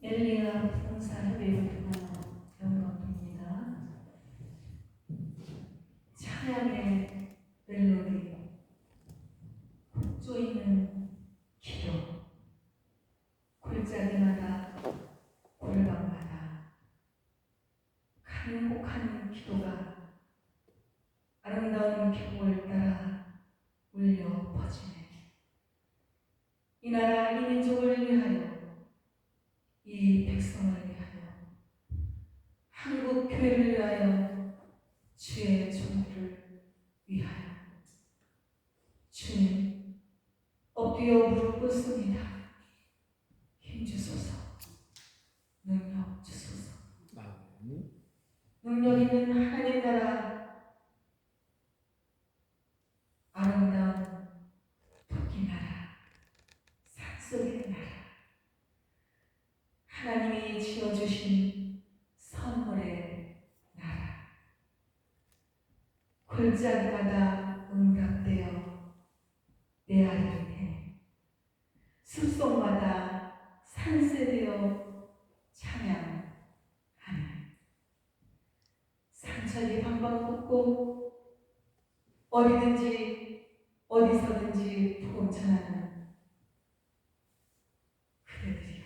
엘리야 봉사협의를 통한 영광입니다. 찬양의 멜로디, 곡조 있는 기도, 골짜기마다 골방마다 간곡한 기도가 아름다운 교hội 따라 울려 퍼지네. 이 나라 이 민족을 백성을 위하여 한국 교회를 위하여 주의 종들을 위하여 주님 엎드려 무릎 꿇습니다. 힘 주소서 능력 주소서. 능력 있는 하나님 나라 아름다운 토끼 나라 산속의 나라 하나님이 지어주신 선물의 나라 골짜기마다. 응답되어 내 아이에게 숲속마다 산새되어 찬양하는 상처이 방방 걷고 어디든지 어디서든지 전하는 그대들이여.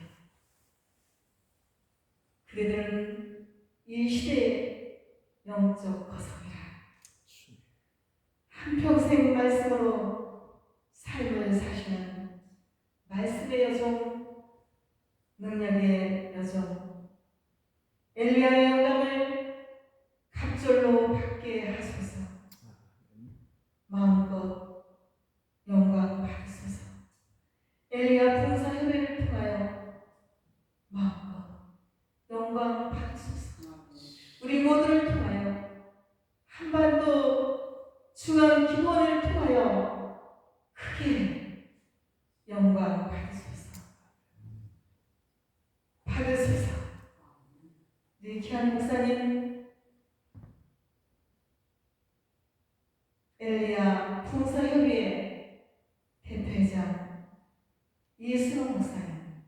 그대들은 이 시대의 영적 주님. 한평생 말씀으로 삶을 사시는 말씀의 여종 능력의 여종 엘리야의 영감을 갑절로 받게 하소서. 마음껏 영광 받으소서 엘리야 봉사 협회 중앙 기원을 통하여 크게 영광 받으소서. 받으소서. 우리 귀한 목사님. 엘리야 풍사협의회 대표회장 이승호 목사님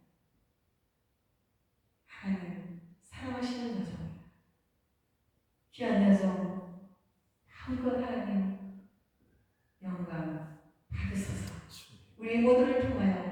사랑하시는 여정입니다. 귀한 여정 한껏 하나님 영광 받으소서 주님. 우리 모두를 통하여